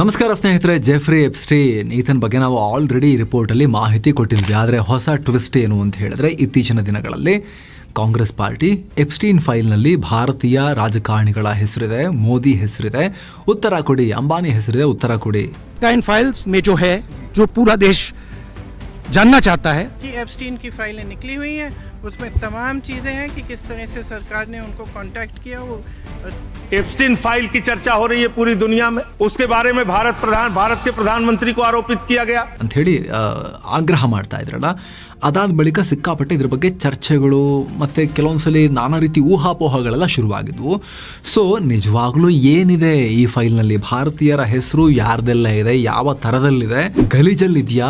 ನಮಸ್ಕಾರ ಸ್ನೇಹಿತರೆ, Jeffrey Epstein. ಈತನ ಬಗ್ಗೆ ನಾವು ಆಲ್ರೆಡಿ ರಿಪೋರ್ಟ್ ಅಲ್ಲಿ ಮಾಹಿತಿ ಕೊಟ್ಟಿದ್ವಿ. ಆದರೆ ಹೊಸ ಟ್ವಿಸ್ಟ್ ಏನು ಅಂತ ಹೇಳಿದ್ರೆ, ಇತ್ತೀಚಿನ ದಿನಗಳಲ್ಲಿ ಕಾಂಗ್ರೆಸ್ ಪಾರ್ಟಿ ಎಪ್ಸ್ಟೀನ್ ಫೈಲ್ನಲ್ಲಿ ಭಾರತೀಯ ರಾಜಕಾರಣಿಗಳ ಹೆಸರಿದೆ, ಮೋದಿ ಹೆಸರಿದೆ, ಉತ್ತರ ಕೊಡಿ, ಅಂಬಾನಿ ಹೆಸರಿದೆ, ಉತ್ತರ ಕೊಡಿ. ಫೈಲ್ಸ್ ಮೇ ಜೋ ಹೇ ಜೋ ಪೂರಾ ದೇಶ जानना चाहता है कि एप्स्टीन की फाइलें निकली हुई हैं उसमें तमाम चीज़ें हैं कि किस तरह से सरकार ने उनको कांटेक्ट किया वो एप्स्टीन फाइल की चर्चा हो रही है पूरी दुनिया में उसके बारे में भारत प्रधान भारत के प्रधानमंत्री को आरोपित किया गया ಅಂತ ಹೇಳಿ ಆ, ಆಗ್ರಹ ಮಾಡ್ತಾ ಇದ್ರಲ್ಲ ಅದಾದ ಬಳಿಕ ಸಿಕ್ಕಾಪಟ್ಟೆ ಇದ್ರ ಬಗ್ಗೆ ಚರ್ಚೆಗಳು ಮತ್ತೆ ಕೆಲವೊಂದ್ಸಲಿ ನಾನಾ ರೀತಿ ಊಹಾಪೋಹಗಳೆಲ್ಲ ಶುರುವಾಗಿದ್ವು ಸೊ ನಿಜವಾಗ್ಲೂ ಏನಿದೆ ಈ ಫೈಲ್ನಲ್ಲಿ ಭಾರತೀಯರ ಹೆಸರು ಯಾರ್ದೆಲ್ಲ ಇದೆ ಯಾವ ಥರದಲ್ಲಿದೆ ಗಲೀಜಲ್ಲಿದೆಯಾ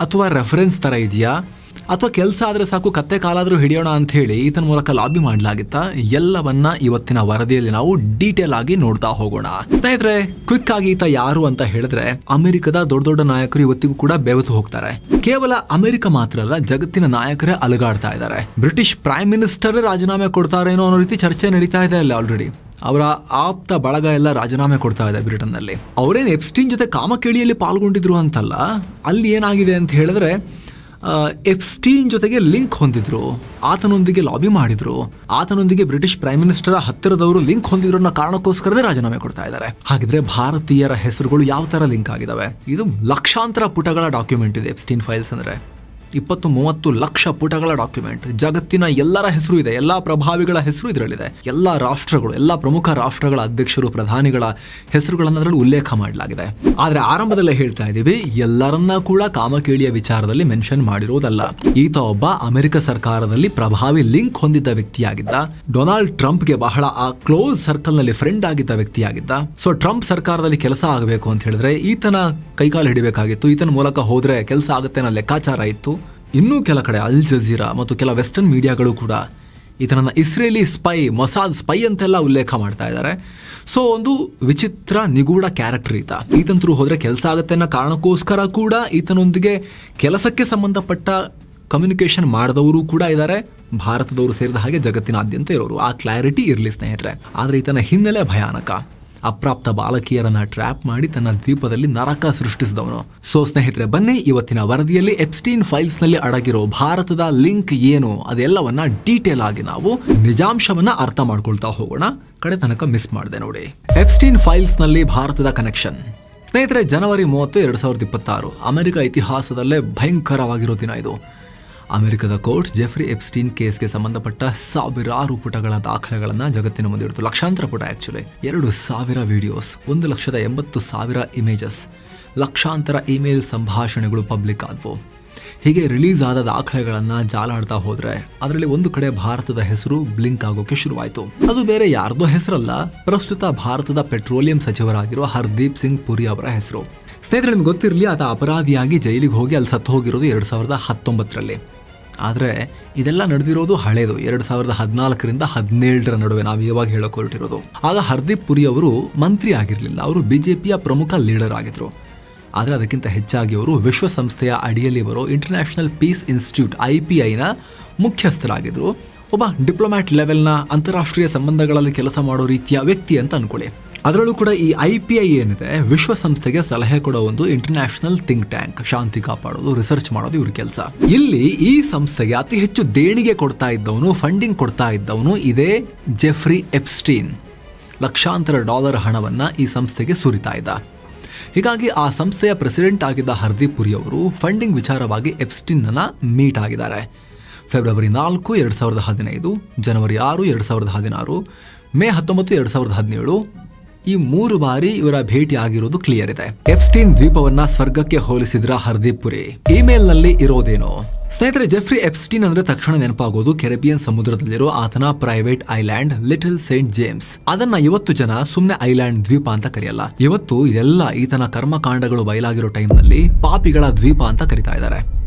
ಅಥವಾ ರೆಫರೆನ್ಸ್ ಥರ ಇದೆಯಾ? ಅಥವಾ ಕೆಲಸ ಆದರೆ ಸಾಕು, ಕತ್ತೆ ಕಾಲಾದರೂ ಹಿಡಿಯೋಣ ಅಂತ ಹೇಳಿ ಈತನ ಮೂಲಕ ಲಾಬಿ ಮಾಡಲಾಗಿತ್ತಾ? ಎಲ್ಲವನ್ನ ಇವತ್ತಿನ ವರದಿಯಲ್ಲಿ ನಾವು ಡೀಟೇಲ್ ಆಗಿ ನೋಡ್ತಾ ಹೋಗೋಣ. ಸ್ನೇಹಿತರೆ ಕ್ವಿಕ್ ಆಗಿ ಈತ ಯಾರು ಅಂತ ಹೇಳಿದ್ರೆ, ಅಮೆರಿಕದ ದೊಡ್ಡ ದೊಡ್ಡ ನಾಯಕರು ಇವತ್ತಿಗೂ ಕೂಡ ಬೆವೆತು ಹೋಗ್ತಾರೆ. ಕೇವಲ ಅಮೆರಿಕ ಮಾತ್ರ ಅಲ್ಲ, ಜಗತ್ತಿನ ನಾಯಕರೇ ಅಲುಗಾಡ್ತಾ ಇದ್ದಾರೆ. ಬ್ರಿಟಿಷ್ ಪ್ರೈಮ್ ಮಿನಿಸ್ಟರ್ ರಾಜೀನಾಮೆ ಕೊಡ್ತಾರೇನೋ ಅನ್ನೋ ರೀತಿ ಚರ್ಚೆ ನಡೀತಾ ಇದೆ ಅಲ್ಲಿ ಆಲ್ರೆಡಿ ಅವರ ಆಪ್ತ ಬಳಗ ಎಲ್ಲ ರಾಜೀನಾಮೆ ಕೊಡ್ತಾ ಇದೆ ಬ್ರಿಟನ್ನಲ್ಲಿ ಅವರೇನು ಎಪ್ಸ್ಟೀನ್ ಜೊತೆ ಕಾಮಕೇಳಿಯಲ್ಲಿ ಪಾಲ್ಗೊಂಡಿದ್ರು ಅಂತಲ್ಲ? ಅಲ್ಲಿ ಏನಾಗಿದೆ ಅಂತ ಹೇಳಿದ್ರೆ ಎಫ್ಸ್ಟೀನ್ ಜೊತೆಗೆ ಲಿಂಕ್ ಹೊಂದಿದ್ರು, ಆತನೊಂದಿಗೆ ಲಾಬಿ ಮಾಡಿದ್ರು, ಆತನೊಂದಿಗೆ ಬ್ರಿಟಿಷ್ ಪ್ರೈಮ್ ಮಿನಿಸ್ಟರ್ ಹತ್ತಿರದವರು ಲಿಂಕ್ ಹೊಂದಿದ್ರು ಅನ್ನೋ ಕಾರಣಕ್ಕೋಸ್ಕರನೇ ರಾಜೀನಾಮೆ ಕೊಡ್ತಾ ಇದ್ದಾರೆ. ಹಾಗಿದ್ರೆ ಭಾರತೀಯರ ಹೆಸರುಗಳು ಯಾವ ತರ ಲಿಂಕ್ ಆಗಿದಾವೆ? ಇದು ಲಕ್ಷಾಂತರ ಪುಟಗಳ ಡಾಕ್ಯುಮೆಂಟ್ ಇದೆ ಎಪ್ಸ್ಟೀನ್ ಫೈಲ್ಸ್ ಅಂದ್ರೆ. ಇಪ್ಪತ್ತು ಮೂವತ್ತು ಲಕ್ಷ ಪುಟಗಳ ಡಾಕ್ಯುಮೆಂಟ್. ಜಗತ್ತಿನ ಎಲ್ಲರ ಹೆಸರು ಇದೆ, ಎಲ್ಲ ಪ್ರಭಾವಿಗಳ ಹೆಸರು ಇದರಲ್ಲಿದೆ. ಎಲ್ಲ ರಾಷ್ಟ್ರಗಳು, ಎಲ್ಲ ಪ್ರಮುಖ ರಾಷ್ಟ್ರಗಳ ಅಧ್ಯಕ್ಷರು, ಪ್ರಧಾನಿಗಳ ಹೆಸರುಗಳನ್ನು ಅದರಲ್ಲಿ ಉಲ್ಲೇಖ ಮಾಡಲಾಗಿದೆ. ಆದ್ರೆ ಆರಂಭದಲ್ಲೇ ಹೇಳ್ತಾ ಇದ್ದೀವಿ, ಎಲ್ಲರನ್ನ ಕೂಡ ಕಾಮಕೇಳಿಯ ವಿಚಾರದಲ್ಲಿ ಮೆನ್ಷನ್ ಮಾಡಿರುವುದಲ್ಲ ಈತ ಒಬ್ಬ ಅಮೆರಿಕ ಸರ್ಕಾರದಲ್ಲಿ ಪ್ರಭಾವಿ ಲಿಂಕ್ ಹೊಂದಿದ್ದ ವ್ಯಕ್ತಿಯಾಗಿದ್ದ. ಡೊನಾಲ್ಡ್ ಟ್ರಂಪ್ಗೆ ಬಹಳ ಆ ಕ್ಲೋಸ್ ಸರ್ಕಲ್ನಲ್ಲಿ ಫ್ರೆಂಡ್ ಆಗಿದ್ದ ವ್ಯಕ್ತಿಯಾಗಿದ್ದ. ಸೊ ಟ್ರಂಪ್ ಸರ್ಕಾರದಲ್ಲಿ ಕೆಲಸ ಆಗಬೇಕು ಅಂತ ಹೇಳಿದ್ರೆ ಈತನ ಕೈಕಾಲು ಹಿಡಿಬೇಕಾಗಿತ್ತು. ಈತನ ಮೂಲಕ ಹೋದ್ರೆ ಕೆಲಸ ಆಗುತ್ತೆ ಅನ್ನೋ ಲೆಕ್ಕಾಚಾರ ಇತ್ತು. ಇನ್ನೂ ಕೆಲ ಕಡೆ ಅಲ್ ಜಜೀರಾ ಮತ್ತು ಕೆಲ ವೆಸ್ಟರ್ನ್ ಮೀಡಿಯಾಗಳು ಕೂಡ ಈತನನ್ನು ಇಸ್ರೇಲಿ ಸ್ಪೈ, ಮೊಸಾದ್ ಸ್ಪೈ ಅಂತೆಲ್ಲ ಉಲ್ಲೇಖ ಮಾಡ್ತಾ ಇದ್ದಾರೆ. ಸೊ, ಒಂದು ವಿಚಿತ್ರ ನಿಗೂಢ ಕ್ಯಾರೆಕ್ಟರ್ ಈತ. ಈತನ ಥ್ರೂ ಹೋದರೆ ಕೆಲಸ ಆಗುತ್ತೆ ಅನ್ನೋ ಕಾರಣಕ್ಕೋಸ್ಕರ ಕೂಡ ಈತನೊಂದಿಗೆ ಕೆಲಸಕ್ಕೆ ಸಂಬಂಧಪಟ್ಟ ಕಮ್ಯುನಿಕೇಶನ್ ಮಾಡಿದವರು ಕೂಡ ಇದ್ದಾರೆ. ಭಾರತದವರು ಸೇರಿದ ಹಾಗೆ ಜಗತ್ತಿನಾದ್ಯಂತ ಇರೋರು. ಆ ಕ್ಲಾರಿಟಿ ಇರಲಿ ಸ್ನೇಹಿತರೆ. ಆದರೆ ಈತನ ಹಿನ್ನೆಲೆ ಭಯಾನಕ. ಅಪ್ರಾಪ್ತ ಬಾಲಕಿಯರನ್ನ ಟ್ರ್ಯಾಪ್ ಮಾಡಿ ತನ್ನ ದ್ವೀಪದಲ್ಲಿ ನರಕ ಸೃಷ್ಟಿಸಿದವನು. ಸೊ ಸ್ನೇಹಿತರೆ, ಬನ್ನಿ ಇವತ್ತಿನ ವರದಿಯಲ್ಲಿ ಎಪ್ಸ್ಟೀನ್ ಫೈಲ್ಸ್ನಲ್ಲಿ ಅಡಗಿರೋ ಭಾರತದ ಲಿಂಕ್ ಏನು? ಅದೆಲ್ಲವನ್ನ ಡೀಟೇಲ್ ಆಗಿ ನಾವು ನಿಜಾಂಶವನ್ನ ಅರ್ಥ ಮಾಡ್ಕೊಳ್ತಾ ಹೋಗೋಣ. ಕಡೆ ತನಕ ಮಿಸ್ ಮಾಡಿದೆ ನೋಡಿ. ಎಪ್ಸ್ಟೀನ್ ಫೈಲ್ಸ್ನಲ್ಲಿ ಭಾರತದ ಕನೆಕ್ಷನ್. ಸ್ನೇಹಿತರೆ, ಜನವರಿ ಮೂವತ್ತು, ಎರಡ್ ಸಾವಿರದ ಇಪ್ಪತ್ತಾರು. ಅಮೆರಿಕ ಇತಿಹಾಸದಲ್ಲೇ ಭಯಂಕರವಾಗಿರೋ ದಿನ ಇದು. ಅಮೆರಿಕದ ಕೋರ್ಟ್ ಜೆಫ್ರಿ ಎಪ್ಸ್ಟೀನ್ ಕೇಸ್ಗೆ ಸಂಬಂಧಪಟ್ಟ ಸಾವಿರಾರು ಪುಟಗಳ ದಾಖಲೆಗಳನ್ನು ಜಗತ್ತಿನ ಮುಂದೆ ಇಡ್ತು ಲಕ್ಷಾಂತರ ಪುಟ ಆಕ್ಚುಲಿ ಎರಡು ಸಾವಿರ ವಿಡಿಯೋಸ್ ಒಂದು ಲಕ್ಷದ ಎಂಬತ್ತು ಸಾವಿರ ಇಮೇಜಸ್ ಲಕ್ಷಾಂತರ ಇಮೇಲ್ ಸಂಭಾಷಣೆಗಳು ಪಬ್ಲಿಕ್ ಆದವು. ಹೀಗೆ ರಿಲೀಸ್ ಆದ ದಾಖಲೆಗಳನ್ನು ಜಾಲಾಡ್ತಾ ಹೋದ್ರೆ ಅದರಲ್ಲಿ ಒಂದು ಕಡೆ ಭಾರತದ ಹೆಸರು ಬ್ಲಿಂಕ್ ಆಗೋಕೆ ಶುರುವಾಯಿತು. ಅದು ಬೇರೆ ಯಾರ್ದೋ ಹೆಸರಲ್ಲ, ಪ್ರಸ್ತುತ ಭಾರತದ ಪೆಟ್ರೋಲಿಯಂ ಸಚಿವರಾಗಿರುವ ಹರ್ದೀಪ್ ಸಿಂಗ್ ಪುರಿ ಅವರ ಹೆಸರು. ಸ್ನೇಹಿತರೆ, ನಿಮ್ಗೆ ಗೊತ್ತಿರಲಿ, ಆತ ಅಪರಾಧಿಯಾಗಿ ಜೈಲಿಗೆ ಹೋಗಿ ಅಲ್ಲಿ ಸತ್ತು ಹೋಗಿರೋದು ಎರಡು ಸಾವಿರದ ಹತ್ತೊಂಬತ್ತರಲ್ಲಿ. ಆದರೆ ಇದೆಲ್ಲ ನಡೆದಿರೋದು ಹಳೇದು. ಎರಡು ಸಾವಿರದ ಹದಿನಾಲ್ಕರಿಂದ ಹದಿನೇಳರ ನಡುವೆ ನಾವು ಇವಾಗ ಹೇಳೋಕೆ ಹೊರಟಿರೋದು. ಆಗ ಹರ್ದೀಪ್ ಪುರಿ ಅವರು ಮಂತ್ರಿ ಆಗಿರಲಿಲ್ಲ. ಅವರು ಬಿಜೆಪಿಯ ಪ್ರಮುಖ ಲೀಡರ್ ಆಗಿದ್ರು. ಆದರೆ ಅದಕ್ಕಿಂತ ಹೆಚ್ಚಾಗಿ ಅವರು ವಿಶ್ವಸಂಸ್ಥೆಯ ಅಡಿಯಲ್ಲಿ ಬರೋ international peace institute I P ಐನ ಮುಖ್ಯಸ್ಥರಾಗಿದ್ದರು ಒಬ್ಬ ಡಿಪ್ಲೊಮ್ಯಾಟ್ ಲೆವೆಲ್ನ ಅಂತಾರಾಷ್ಟ್ರೀಯ ಸಂಬಂಧಗಳಲ್ಲಿ ಕೆಲಸ ಮಾಡೋ ರೀತಿಯ ವ್ಯಕ್ತಿ ಅಂತ ಅನ್ಕೊಳ್ಳಿ. ಅದರಲ್ಲೂ ಕೂಡ ಈ ಐ ಪಿ ಐ ಏನಿದೆ, ವಿಶ್ವಸಂಸ್ಥೆಗೆ ಸಲಹೆ ಕೊಡೋ ಒಂದು ಇಂಟರ್ನ್ಯಾಷನಲ್ ಥಿಂಕ್ ಟ್ಯಾಂಕ್ ಶಾಂತಿ ಕಾಪಾಡೋದು ರಿಸರ್ಚ್ ಮಾಡೋದು ಇವ್ರ ಕೆಲಸ. ಇಲ್ಲಿ ಈ ಸಂಸ್ಥೆಗೆ ಅತಿ ಹೆಚ್ಚು ದೇಣಿಗೆ ಕೊಡ್ತಾ ಇದ್ದವನು ಫಂಡಿಂಗ್ ಕೊಡ್ತಾ ಇದ್ದವನು ಇದೇ ಜೆಫ್ರಿ ಎಪ್ಸ್ಟೀನ್ ಲಕ್ಷಾಂತರ ಡಾಲರ್ ಹಣವನ್ನ ಈ ಸಂಸ್ಥೆಗೆ ಸುರಿತಾ ಇದ್ದ. ಹೀಗಾಗಿ ಆ ಸಂಸ್ಥೆಯ ಪ್ರೆಸಿಡೆಂಟ್ ಆಗಿದ್ದ ಹರ್ದೀಪ್ ಪುರಿ ಅವರು ಫಂಡಿಂಗ್ ವಿಚಾರವಾಗಿ ಎಪ್ಸ್ಟಿನ್ ಅನ್ನ ಮೀಟ್ ಆಗಿದ್ದಾರೆ. ಫೆಬ್ರವರಿ ನಾಲ್ಕು, ಎರಡು ಸಾವಿರದ ಹದಿನೈದು ಜನವರಿ ಆರು, ಎರಡು ಸಾವಿರದ ಹದಿನಾರು ಮೇ ಹತ್ತೊಂಬತ್ತು, ಎರಡು ಸಾವಿರದ ಹದಿನೇಳು ಈ ಮೂರು ಬಾರಿ ಇವರ ಭೇಟಿ ಆಗಿರೋದು ಕ್ಲಿಯರ್ ಇದೆ. ಎಪ್ಸ್ಟೀನ್ ದ್ವೀಪವನ್ನ ಸ್ವರ್ಗಕ್ಕೆ ಹೋಲಿಸಿದ್ರ ಹರ್ದೀಪ್ ಪುರಿ. ಇಮೇಲ್ನಲ್ಲಿ ಇರೋದೇನು? ಸ್ನೇಹಿತರೆ, ಜೆಫ್ರಿ ಎಪ್ಸ್ಟೀನ್ ಅಂದ್ರೆ ತಕ್ಷಣ ನೆನಪಾಗೋದು ಕೆರೆಬಿಯನ್ ಸಮುದ್ರದಲ್ಲಿರೋ ಆತನ private island Little Saint James ಅದನ್ನ ಇವತ್ತು ಜನ ಸುಮ್ನೆ ಐಲ್ಯಾಂಡ್ ದ್ವೀಪ ಅಂತ ಕರೆಯಲ್ಲ. ಇವತ್ತು ಇದೆಲ್ಲ ಈತನ ಕರ್ಮಕಾಂಡಗಳು ಬಯಲಾಗಿರೋ ಟೈಮ್ನಲ್ಲಿ ಪಾಪಿಗಳ ದ್ವೀಪ ಅಂತ ಕರಿತಾ ಇದ್ದಾರೆ.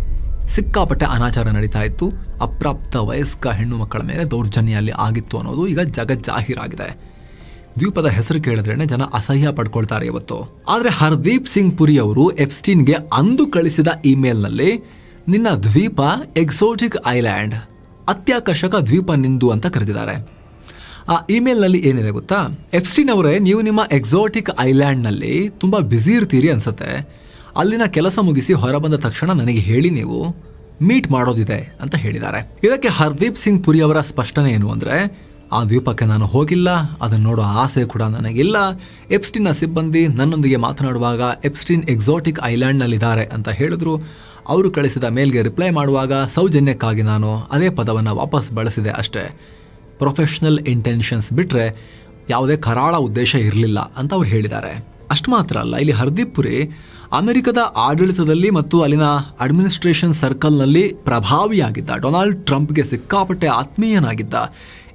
ಸಿಕ್ಕಾಪಟ್ಟೆ ಅನಾಚಾರ ನಡೀತಾ ಇತ್ತು. ಅಪ್ರಾಪ್ತ ವಯಸ್ಕ ಹೆಣ್ಣು ಮಕ್ಕಳ ಮೇಲೆ ದೌರ್ಜನ್ಯ ಅಲ್ಲಿ ಆಗಿತ್ತು ಅನ್ನೋದು ಈಗ ಜಗಜ್ಜಾಹೀರಾಗಿದೆ. ದ್ವೀಪದ ಹೆಸರು ಕೇಳಿದ್ರೇನೆ ಜನ ಅಸಹ್ಯ ಪಡ್ಕೊಳ್ತಾರೆ ಇವತ್ತು. ಆದರೆ ಹರ್ದೀಪ್ ಸಿಂಗ್ ಪುರಿ ಅವರು ಎಫ್ಸ್ಟೀನ್ಗೆ ಅಂದು ಕಳಿಸಿದ ಇಮೇಲ್ನಲ್ಲಿ, ನಿನ್ನ ದ್ವೀಪ ಎಕ್ಸೋಟಿಕ್ ಐಲ್ಯಾಂಡ್, ಅತ್ಯಾಕರ್ಷಕ ದ್ವೀಪ ನಿಂದು ಅಂತ ಕರೆದಿದ್ದಾರೆ. ಆ ಇಮೇಲ್ನಲ್ಲಿ ಏನಿದೆ ಗೊತ್ತಾ? ಎಫ್ಸ್ಟೀನ್ ಅವರೇ, ನೀವು ನಿಮ್ಮ ಎಕ್ಸೋಟಿಕ್ ಐಲ್ಯಾಂಡ್ನಲ್ಲಿ ತುಂಬ ಬ್ಯುಸಿ ಇರ್ತೀರಿ ಅನ್ಸುತ್ತೆ. ಅಲ್ಲಿನ ಕೆಲಸ ಮುಗಿಸಿ ಹೊರಬಂದ ತಕ್ಷಣ ನನಗೆ ಹೇಳಿ ನೀವು ಮೀಟ್ ಮಾಡೋದಿದೆ, ಅಂತ ಹೇಳಿದ್ದಾರೆ. ಇದಕ್ಕೆ ಹರ್ದೀಪ್ ಸಿಂಗ್ ಪುರಿ ಅವರ ಸ್ಪಷ್ಟನೆ ಏನು ಅಂದರೆ ಆ ದ್ವೀಪಕ್ಕೆ ನಾನು ಹೋಗಿಲ್ಲ. ಅದನ್ನು ನೋಡೋ ಆಸೆ ಕೂಡ ನನಗಿಲ್ಲ. ಎಪ್ಸ್ಟಿನ್ನ ಸಿಬ್ಬಂದಿ ನನ್ನೊಂದಿಗೆ ಮಾತನಾಡುವಾಗ ಎಪ್ಸ್ಟಿನ್ ಎಕ್ಸಾಟಿಕ್ ಐಲ್ಯಾಂಡ್ನಲ್ಲಿದ್ದಾರೆ ಅಂತ ಹೇಳಿದ್ರು. ಅವರು ಕಳಿಸಿದ ಮೇಲ್ಗೆ ರಿಪ್ಲೈ ಮಾಡುವಾಗ ಸೌಜನ್ಯಕ್ಕಾಗಿ ನಾನು ಅದೇ ಪದವನ್ನು ವಾಪಸ್ ಬಳಸಿದೆ ಅಷ್ಟೇ. ಪ್ರೊಫೆಷ್ನಲ್ ಇಂಟೆನ್ಷನ್ಸ್ ಬಿಟ್ಟರೆ ಯಾವುದೇ ಕರಾಳ ಉದ್ದೇಶ ಇರಲಿಲ್ಲ ಅಂತ ಅವ್ರು ಹೇಳಿದ್ದಾರೆ. ಅಷ್ಟು ಮಾತ್ರ ಅಲ್ಲ, ಇಲ್ಲಿ ಹರ್ದೀಪ್ ಪುರಿ ಅಮೆರಿಕದ ಆಡಳಿತದಲ್ಲಿ ಮತ್ತು ಅಲ್ಲಿನ ಅಡ್ಮಿನಿಸ್ಟ್ರೇಷನ್ ಸರ್ಕಲ್ನಲ್ಲಿ ಪ್ರಭಾವಿಯಾಗಿದ್ದ ಡೊನಾಲ್ಡ್ ಟ್ರಂಪ್ಗೆ ಸಿಕ್ಕಾಪಟ್ಟೆ ಆತ್ಮೀಯನಾಗಿದ್ದ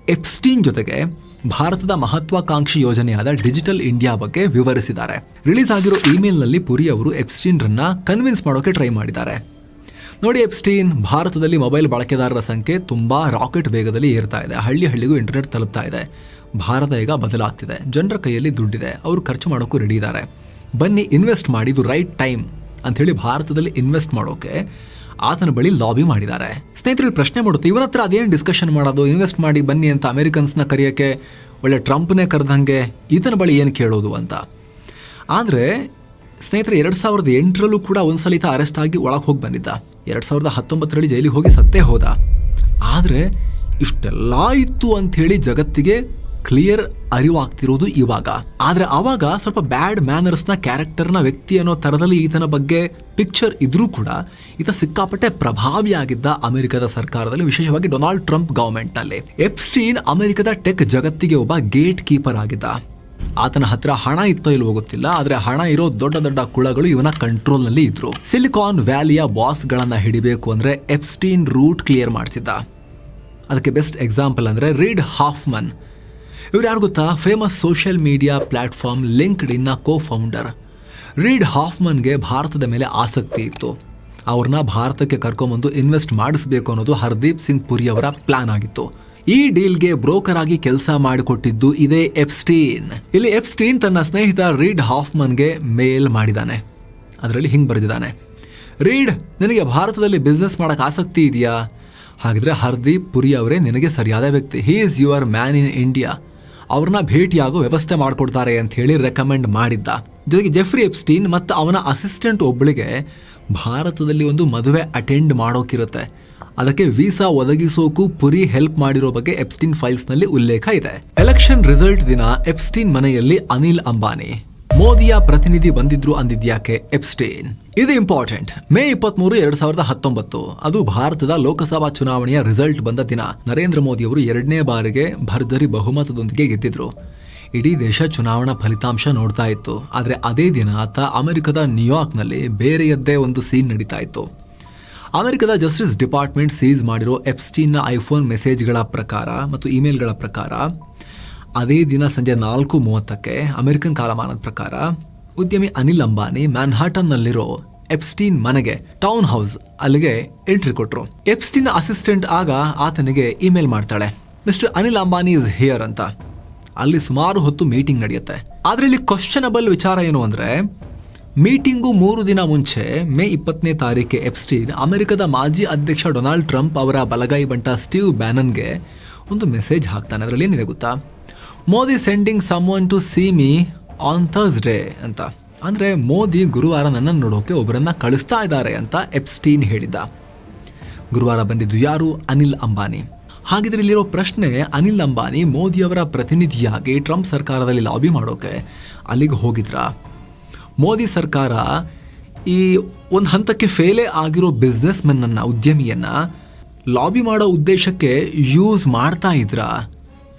ಎಪ್ಸ್ಟೀನ್ ಜೊತೆಗೆ ಭಾರತದ ಮಹತ್ವಾಕಾಂಕ್ಷಿ ಯೋಜನೆಯಾದ ಡಿಜಿಟಲ್ ಇಂಡಿಯಾ ಬಗ್ಗೆ ವಿವರಿಸಿದ್ದಾರೆ. ರಿಲೀಸ್ ಆಗಿರೋ ಇಮೇಲ್ನಲ್ಲಿ ಪುರಿ ಅವರು ಎಪ್ಸ್ಟೀನ್ರನ್ನ ಕನ್ವಿನ್ಸ್ ಮಾಡೋಕೆ ಟ್ರೈ ಮಾಡಿದ್ದಾರೆ. ನೋಡಿ ಎಪ್ಸ್ಟೀನ್, ಭಾರತದಲ್ಲಿ ಮೊಬೈಲ್ ಬಳಕೆದಾರರ ಸಂಖ್ಯೆ ತುಂಬಾ ರಾಕೆಟ್ ವೇಗದಲ್ಲಿ ಏರ್ತಾ ಇದೆ. ಹಳ್ಳಿ ಹಳ್ಳಿಗೂ ಇಂಟರ್ನೆಟ್ ತಲುಪ್ತಾ ಇದೆ. ಭಾರತ ಈಗ ಬದಲಾಗ್ತಿದೆ. ಜನರ ಕೈಯಲ್ಲಿ ದುಡ್ಡಿದೆ. ಅವರು ಖರ್ಚು ಮಾಡೋಕ್ಕೂ ರೆಡಿ ಇದ್ದಾರೆ. ಬನ್ನಿ ಇನ್ವೆಸ್ಟ್ ಮಾಡಿ ಇದು ರೈಟ್ ಟೈಮ್ ಅಂಥೇಳಿ ಭಾರತದಲ್ಲಿ ಇನ್ವೆಸ್ಟ್ ಮಾಡೋಕೆ ಆತನ ಬಳಿ ಲಾಬಿ ಮಾಡಿದ್ದಾರೆ. ಸ್ನೇಹಿತರಲ್ಲಿ ಪ್ರಶ್ನೆ ಮಾಡುತ್ತೆ. ಇವರ ಹತ್ರ ಅದೇನು ಡಿಸ್ಕಷನ್ ಮಾಡೋದು? ಇನ್ವೆಸ್ಟ್ ಮಾಡಿ ಬನ್ನಿ ಅಂತ ಅಮೆರಿಕನ್ಸ್ನ ಕರೆಯೋಕ್ಕೆ ಒಳ್ಳೆ ಟ್ರಂಪ್ನೇ ಕರೆದಂಗೆ ಈತನ ಬಳಿ ಏನು ಕೇಳೋದು ಅಂತ. ಆದರೆ, ಸ್ನೇಹಿತರೆ, ಎರಡು ಸಾವಿರದ ಎಂಟರಲ್ಲೂ ಕೂಡ ಒಂದ್ಸಲ ಈತ ಅರೆಸ್ಟ್ ಆಗಿ ಒಳಗೆ ಹೋಗಿ ಬಂದಿದ್ದ. ಎರಡು ಸಾವಿರದ ಹತ್ತೊಂಬತ್ತರಲ್ಲಿ ಜೈಲಿಗೆ ಹೋಗಿ ಸತ್ತೇ ಹೋದ. ಆದರೆ, ಇಷ್ಟೆಲ್ಲ ಇತ್ತು ಅಂಥೇಳಿ ಜಗತ್ತಿಗೆ ಕ್ಲಿಯರ್ ಅರಿವಾಗ್ತಿರೋದು ಇವಾಗ. ಆದ್ರೆ ಆವಾಗ ಸ್ವಲ್ಪ ಬ್ಯಾಡ್ ಮ್ಯಾನರ್ಸ್ನ ಕ್ಯಾರೆಕ್ಟರ್ನ ವ್ಯಕ್ತಿ ಅನ್ನೋ ಥರದಲ್ಲಿ ಈತನ ಬಗ್ಗೆ ಪಿಕ್ಚರ್ ಇದ್ರೂ ಕೂಡ ಈತ ಸಿಕ್ಕಾಪಟ್ಟೆ ಪ್ರಭಾವಿಯಾಗಿದ್ದ ಅಮೆರಿಕದ ಸರ್ಕಾರದಲ್ಲಿ, ವಿಶೇಷವಾಗಿ ಡೊನಾಲ್ಡ್ ಟ್ರಂಪ್ ಗವರ್ಮೆಂಟ್ನಲ್ಲಿ ಎಪ್ಸ್ಟೀನ್ ಅಮೆರಿಕದ ಟೆಕ್ ಜಗತ್ತಿಗೆ ಒಬ್ಬ ಗೇಟ್ ಕೀಪರ್ ಆಗಿದ್ದ. ಆತನ ಹತ್ರ ಹಣ ಇತ್ತೋ ಇಲ್ವೋ ಗೊತ್ತಿಲ್ಲ, ಆದ್ರೆ ಹಣ ಇರೋ ದೊಡ್ಡ ದೊಡ್ಡ ಕುಳಗಳು ಇವನ ಕಂಟ್ರೋಲ್ನಲ್ಲಿ ಇದ್ರು. ಸಿಲಿಕಾನ್ ವ್ಯಾಲಿಯ ಬಾಸ್ ಗಳನ್ನ ಹಿಡಿಬೇಕು ಅಂದ್ರೆ ಎಪ್ಸ್ಟೀನ್ ರೂಟ್ ಕ್ಲಿಯರ್ ಮಾಡ್ತಿದ್ದ. ಅದಕ್ಕೆ ಬೆಸ್ಟ್ ಎಕ್ಸಾಂಪಲ್ ಅಂದ್ರೆ ರೀಡ್ ಹಾಫ್ಮನ್. ಇವ್ರು ಯಾರು ಗೊತ್ತಾ? Famous social media platform LinkedIn ಇನ್ನ ಕೋ ಫೌಂಡರ್ ರೀಡ್ ಹಾಫ್ಮನ್ಗೆ ಭಾರತದ ಮೇಲೆ ಆಸಕ್ತಿ ಇತ್ತು. ಅವ್ರನ್ನ ಭಾರತಕ್ಕೆ ಕರ್ಕೊಂಬಂದು ಇನ್ವೆಸ್ಟ್ ಮಾಡಿಸ್ಬೇಕು ಅನ್ನೋದು ಹರ್ದೀಪ್ ಸಿಂಗ್ ಪುರಿ ಅವರ ಪ್ಲಾನ್ ಆಗಿತ್ತು. ಈ ಡೀಲ್ಗೆ ಬ್ರೋಕರ್ ಆಗಿ ಕೆಲಸ ಮಾಡಿಕೊಟ್ಟಿದ್ದು ಇದೇ ಎಫ್ಸ್ಟೀನ್ ಇಲ್ಲಿ ಎಫ್ಸ್ಟೀನ್ ತನ್ನ ಸ್ನೇಹಿತ ರೀಡ್ ಹಾಫ್ಮನ್ಗೆ ಮೇಲ್ ಮಾಡಿದಾನೆ. ಅದರಲ್ಲಿ ಹಿಂಗೆ ಬರೆದಿದ್ದಾನೆ. ರೀಡ್ ನಿನಗೆ ಭಾರತದಲ್ಲಿ ಬಿಸ್ನೆಸ್ ಮಾಡೋಕ್ಕೆ ಆಸಕ್ತಿ ಇದೆಯಾ? ಹಾಗಿದ್ರೆ ಹರ್ದೀಪ್ ಪುರಿ ಅವರೇ, ನಿನಗೆ ಸರಿಯಾದ ವ್ಯಕ್ತಿ. He is your man in India ಅವ್ರನ್ನ ಭೇಟಿಯಾಗೋ ವ್ಯವಸ್ಥೆ ಮಾಡಿಕೊಡ್ತಾರೆ ಅಂತ ಹೇಳಿ ರೆಕಮೆಂಡ್ ಮಾಡಿದ್ದ. ಜೊತೆಗೆ ಜೆಫ್ರಿ ಎಪ್ಸ್ಟೀನ್ ಮತ್ತು ಅವನ ಅಸಿಸ್ಟೆಂಟ್ ಒಬ್ಬಳಿಗೆ ಭಾರತದಲ್ಲಿ ಒಂದು ಮದುವೆ ಅಟೆಂಡ್ ಮಾಡೋಕಿರುತ್ತೆ. ಅದಕ್ಕೆ ವೀಸಾ ಒದಗಿಸೋಕು ಪುರಿ ಹೆಲ್ಪ್ ಮಾಡಿರೋ ಬಗ್ಗೆ ಎಪ್ಸ್ಟೀನ್ ಫೈಲ್ಸ್ನಲ್ಲಿ ಉಲ್ಲೇಖ ಇದೆ. ಎಲೆಕ್ಷನ್ ರಿಸಲ್ಟ್ ದಿನ ಎಪ್ಸ್ಟೀನ್ ಮನೆಯಲ್ಲಿ ಅನಿಲ್ ಅಂಬಾನಿ. ಮೋದಿಯ ಪ್ರತಿನಿಧಿ ಬಂದಿದ್ರು ಅಂದಿದ್ಯಾಕೆ ಎಪ್ಸ್ಟೇನ್? ಇದು ಇಂಪಾರ್ಟೆಂಟ್. ಮೇ ಇಪ್ಪತ್ಮೂರು ಎರಡ್ ಸಾವಿರದ ಹತ್ತೊಂಬತ್ತು. ಅದು ಭಾರತದ ಲೋಕಸಭಾ ಚುನಾವಣೆಯ ರಿಸಲ್ಟ್ ಬಂದ ದಿನ. ನರೇಂದ್ರ ಮೋದಿ ಅವರು ಎರಡನೇ ಬಾರಿಗೆ ಭರ್ಜರಿ ಬಹುಮತದೊಂದಿಗೆ ಗೆದ್ದಿದ್ರು. ಇಡೀ ದೇಶ ಚುನಾವಣಾ ಫಲಿತಾಂಶ ನೋಡ್ತಾ ಇತ್ತು. ಆದರೆ ಅದೇ ದಿನ ಆತ ಅಮೆರಿಕದ ನ್ಯೂಯಾರ್ಕ್ನಲ್ಲಿ ಬೇರೆಯದ್ದೇ ಒಂದು ಸೀನ್ ನಡೀತಾ ಇತ್ತು. ಅಮೆರಿಕದ ಜಸ್ಟಿಸ್ ಡಿಪಾರ್ಟ್ಮೆಂಟ್ ಸೀಸ್ ಮಾಡಿರೋ ಎಪ್ಸ್ಟೀನ್ನ ಐಫೋನ್ ಮೆಸೇಜ್ಗಳ ಪ್ರಕಾರ ಮತ್ತು ಇಮೇಲ್ಗಳ ಪ್ರಕಾರ ಅದೇ ದಿನ ಸಂಜೆ ನಾಲ್ಕು ಮೂವತ್ತಕ್ಕೆ ಅಮೆರಿಕನ್ ಕಾಲಮಾನದ ಪ್ರಕಾರ ಉದ್ಯಮಿ ಅನಿಲ್ ಅಂಬಾನಿ ಮ್ಯಾನ್ಹಾಟನ್ನಲ್ಲಿರೋ ಎಪ್ಸ್ಟೀನ್ ಮನೆಗೆ ಟೌನ್ ಹೌಸ್ ಅಲ್ಲಿಗೆ ಎಂಟ್ರಿ ಕೊಟ್ರು. ಎಪ್ಸ್ಟೀನ್ ಅಸಿಸ್ಟೆಂಟ್ ಆಗ ಆತನಿಗೆ ಇಮೇಲ್ ಮಾಡ್ತಾಳೆ. Mister Anil Ambani is here ಅಂತ. ಅಲ್ಲಿ ಸುಮಾರು ಹೊತ್ತು ಮೀಟಿಂಗ್ ನಡೆಯುತ್ತೆ. ಆದರೆ ಇಲ್ಲಿ ಕ್ವಶನಬಲ್ ವಿಚಾರ ಏನು ಅಂದ್ರೆ ಮೀಟಿಂಗು ಮೂರು ದಿನ ಮುಂಚೆ, ಮೇ ಇಪ್ಪತ್ತನೇ ತಾರೀಕೆ ಎಪ್ಸ್ಟೀನ್ ಅಮೆರಿಕದ ಮಾಜಿ ಅಧ್ಯಕ್ಷ ಡೊನಾಲ್ಡ್ ಟ್ರಂಪ್ ಅವರ ಬಲಗೈ ಬಂಟ ಸ್ಟೀವ್ ಬ್ಯಾನನ್ಗೆ ಒಂದು ಮೆಸೇಜ್ ಹಾಕ್ತಾನೆ. ಅದರಲ್ಲಿ ಏನಿದೆ ಗೊತ್ತಾ? Modi sending someone to see me on Thursday ಅಂತ. ಅಂದರೆ ಮೋದಿ ಗುರುವಾರ ನನ್ನನ್ನು ನೋಡೋಕೆ ಒಬ್ಬರನ್ನ ಕಳಿಸ್ತಾ ಇದ್ದಾರೆ ಅಂತ ಎಪ್ಸ್ಟೀನ್ ಹೇಳಿದ್ದ ಗುರುವಾರ ಬಂದಿದ್ದು ಯಾರು? ಅನಿಲ್ ಅಂಬಾನಿ. ಹಾಗಿದ್ರೆ ಇಲ್ಲಿರೋ ಪ್ರಶ್ನೆ, ಅನಿಲ್ ಅಂಬಾನಿ ಮೋದಿಯವರ ಪ್ರತಿನಿಧಿಯಾಗಿ ಟ್ರಂಪ್ ಸರ್ಕಾರದಲ್ಲಿ ಲಾಬಿ ಮಾಡೋಕೆ ಅಲ್ಲಿಗೆ ಹೋಗಿದ್ರಾ? ಮೋದಿ ಸರ್ಕಾರ ಈ ಒಂದು ಹಂತಕ್ಕೆ ಫೇಲೇ ಆಗಿರೋ ಬಿಸ್ನೆಸ್ ಮೆನ್ನನ್ನು ಉದ್ಯಮಿಯನ್ನ ಲಾಬಿ ಮಾಡೋ ಉದ್ದೇಶಕ್ಕೆ ಯೂಸ್ ಮಾಡ್ತಾ ಇದ್ರ?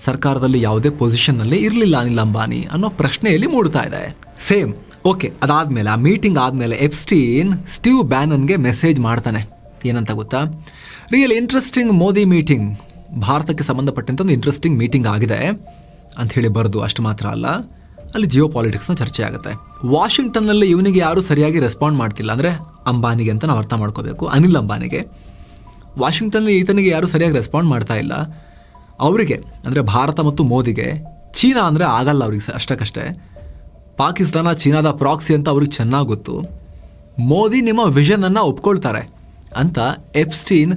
ಸರ್ಕಾರದಲ್ಲಿ ಯಾವುದೇ ಪೊಸಿಷನ್ನಲ್ಲಿ ಇರಲಿಲ್ಲ ಅನಿಲ್ ಅಂಬಾನಿ ಅನ್ನೋ ಪ್ರಶ್ನೆಯಲ್ಲಿ ಮೂಡ್ತಾ ಇದೆ. ಸೇಮ್ ಓಕೆ ಅದಾದ್ಮೇಲೆ, ಆ ಮೀಟಿಂಗ್ ಆದಮೇಲೆ ಎಪ್ಸ್ಟೀನ್ ಸ್ಟೀವ್ ಬ್ಯಾನನ್ಗೆ ಮೆಸೇಜ್ ಮಾಡ್ತಾನೆ. ಏನಂತ ಗೊತ್ತಾ? ರಿಯಲ್ ಇಂಟ್ರೆಸ್ಟಿಂಗ್ ಮೋದಿ ಮೀಟಿಂಗ್ ಭಾರತಕ್ಕೆ ಸಂಬಂಧಪಟ್ಟಂತ ಒಂದು ಇಂಟ್ರೆಸ್ಟಿಂಗ್ ಮೀಟಿಂಗ್ ಆಗಿದೆ ಅಂತ ಹೇಳಿ ಬರೆದು, ಅಷ್ಟು ಮಾತ್ರ ಅಲ್ಲ, ಅಲ್ಲಿ ಜಿಯೋ ಪಾಲಿಟಿಕ್ಸ್ನ ಚರ್ಚೆ ಆಗುತ್ತೆ. ವಾಷಿಂಗ್ಟನ್ನಲ್ಲಿ ಇವನಿಗೆ ಯಾರೂ ಸರಿಯಾಗಿ ರೆಸ್ಪಾಂಡ್ ಮಾಡ್ತಿಲ್ಲ. ಅಂದರೆ ಅಂಬಾನಿಗೆ ಅಂತ ನಾವು ಅರ್ಥ ಮಾಡ್ಕೋಬೇಕು, ಅನಿಲ್ ಅಂಬಾನಿಗೆ. ವಾಷಿಂಗ್ಟನ್ನಲ್ಲಿ ಈತನಿಗೆ ಯಾರೂ ಸರಿಯಾಗಿ ರೆಸ್ಪಾಂಡ್ ಮಾಡ್ತಾ ಇಲ್ಲ. ಅವರಿಗೆ, ಅಂದರೆ ಭಾರತ ಮತ್ತು ಮೋದಿಗೆ, ಚೀನಾ ಅಂದರೆ ಆಗಲ್ಲ ಅವ್ರಿಗೆ ಅಷ್ಟಕ್ಕಷ್ಟೇ. ಪಾಕಿಸ್ತಾನ, ಚೀನಾದ ಪ್ರಾಕ್ಸಿ ಅಂತ ಅವ್ರಿಗೆ ಚೆನ್ನಾಗಿ ಗೊತ್ತು. ಮೋದಿ ನಿಮ್ಮ ವಿಷನನ್ನು ಒಪ್ಕೊಳ್ತಾರೆ ಅಂತ ಎಪ್ಸ್ಟೀನ್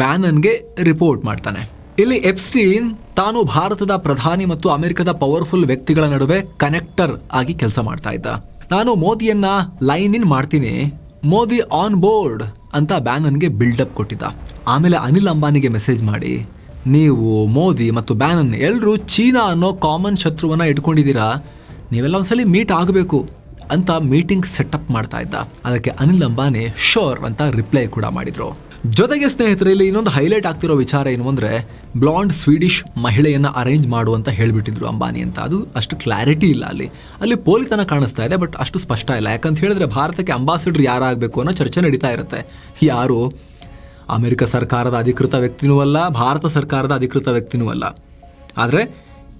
ಬ್ಯಾನನ್ಗೆ ರಿಪೋರ್ಟ್ ಮಾಡ್ತಾನೆ. ಇಲ್ಲಿ ಎಪ್ಸ್ಟೀನ್ ತಾನು ಭಾರತದ ಪ್ರಧಾನಿ ಮತ್ತು ಅಮೆರಿಕದ ಪವರ್ಫುಲ್ ವ್ಯಕ್ತಿಗಳ ನಡುವೆ ಕನೆಕ್ಟರ್ ಆಗಿ ಕೆಲಸ ಮಾಡ್ತಾ ಇದ್ದ. ನಾನು ಮೋದಿಯನ್ನ ಲೈನ್ ಇನ್ ಮಾಡ್ತೀನಿ. ಮೋದಿ ಆನ್ ಬೋರ್ಡ್ ಅಂತ ಬ್ಯಾನನ್ಗೆ ಬಿಲ್ಡಪ್ ಕೊಟ್ಟಿದ್ದ. ಆಮೇಲೆ ಅನಿಲ್ ಅಂಬಾನಿಗೆ ಮೆಸೇಜ್ ಮಾಡಿ ನೀವು ಮೋದಿ ಮತ್ತು ಬ್ಯಾನನ್ ಎಲ್ಲರೂ ಚೀನಾ ಅನ್ನೋ ಕಾಮನ್ ಶತ್ರುವನ್ನು ಇಟ್ಕೊಂಡಿದ್ದೀರಾ? ನೀವೆಲ್ಲ ಒಂದ್ಸಲಿ ಮೀಟ್ ಆಗಬೇಕು ಅಂತ ಮೀಟಿಂಗ್ ಸೆಟಪ್ ಮಾಡ್ತಾ ಇದ್ದ. ಅದಕ್ಕೆ ಅನಿಲ್ ಅಂಬಾನಿ ಶೋರ್ ಅಂತ ರಿಪ್ಲೈ ಕೂಡ ಮಾಡಿದ್ರು. ಜೊತೆಗೆ ಸ್ನೇಹಿತರೆ, ಇಲ್ಲಿ ಇನ್ನೊಂದು ಹೈಲೈಟ್ ಆಗ್ತಿರೋ ವಿಚಾರ ಏನು ಅಂದರೆ, ಬ್ಲಾಂಡ್ ಸ್ವೀಡಿಷ್ ಮಹಿಳೆಯನ್ನು ಅರೇಂಜ್ ಮಾಡು ಅಂತ ಹೇಳ್ಬಿಟ್ಟಿದ್ರು ಅಂಬಾನಿ ಅಂತ. ಅದು ಅಷ್ಟು ಕ್ಲಾರಿಟಿ ಇಲ್ಲ ಅಲ್ಲಿ. ಅಲ್ಲಿ ಪೋಲಿತನ ಕಾಣಿಸ್ತಾ ಇದೆ, ಬಟ್ ಅಷ್ಟು ಸ್ಪಷ್ಟ ಇಲ್ಲ. ಯಾಕಂತ ಹೇಳಿದ್ರೆ, ಭಾರತಕ್ಕೆ ಅಂಬಾಸಿಡರ್ ಯಾರಾಗಬೇಕು ಅನ್ನೋ ಚರ್ಚೆ ನಡೀತಾ ಇರುತ್ತೆ. ಯಾರು? ಅಮೆರಿಕ ಸರ್ಕಾರದ ಅಧಿಕೃತ ವ್ಯಕ್ತಿನೂ ಅಲ್ಲ, ಭಾರತ ಸರ್ಕಾರದ ಅಧಿಕೃತ ವ್ಯಕ್ತಿನೂ ಅಲ್ಲ. ಆದರೆ